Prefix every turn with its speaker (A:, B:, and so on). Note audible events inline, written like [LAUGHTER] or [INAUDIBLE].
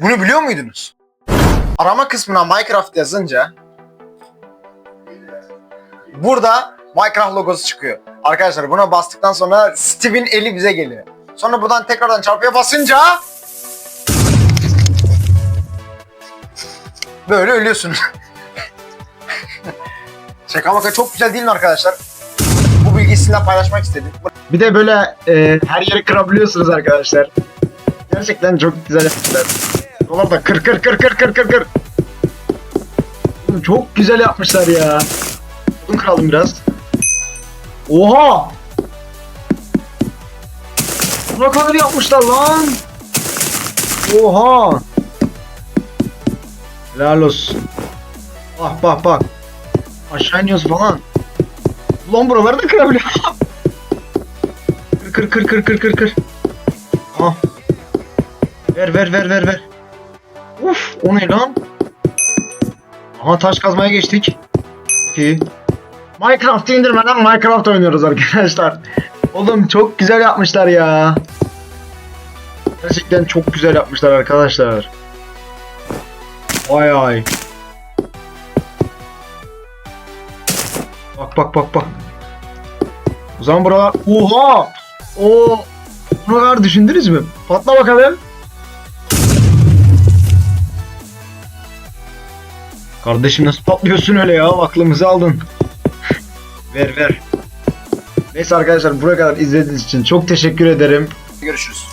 A: Bunu biliyor muydunuz? Arama kısmına Minecraft yazınca burada Minecraft logosu çıkıyor. Arkadaşlar buna bastıktan sonra Steve'in eli bize geliyor. Sonra buradan tekrardan çarpıya basınca böyle ölüyorsun. [LAUGHS] Şaka maka çok güzel değil mi arkadaşlar? Bu bilgiyi sizinle paylaşmak istedim.
B: Bir de böyle e, her yeri kırabiliyorsunuz arkadaşlar. Gerçekten çok güzel yapmışlar. Dolar da kır kır kır kır kır kır kır. Çok güzel yapmışlar ya. Odun kıralım biraz. Oha! Ne kadar yapmışlar lan? Oha! Helal olsun. Bak bak bak. Aşağı iniyoruz falan. Ulan buraları da kırabiliyor. [LAUGHS] Kır kır kır kır kır kır. Aha. Ver ver ver ver ver. Uf o ne lan? Aha taş kazmaya geçtik. İyi. Minecraft indirmeden Minecraft oynuyoruz arkadaşlar. Oğlum çok güzel yapmışlar ya. Gerçekten çok güzel yapmışlar arkadaşlar. Vay ay. Bak bak bak bak. O zaman buralar... Oha! O bunu kadar düşündünüz mü? Patla bakalım. Kardeşim nasıl patlıyorsun öyle ya? Aklımızı aldın. ver ver. Neyse arkadaşlar buraya kadar izlediğiniz için çok teşekkür ederim.
A: Görüşürüz.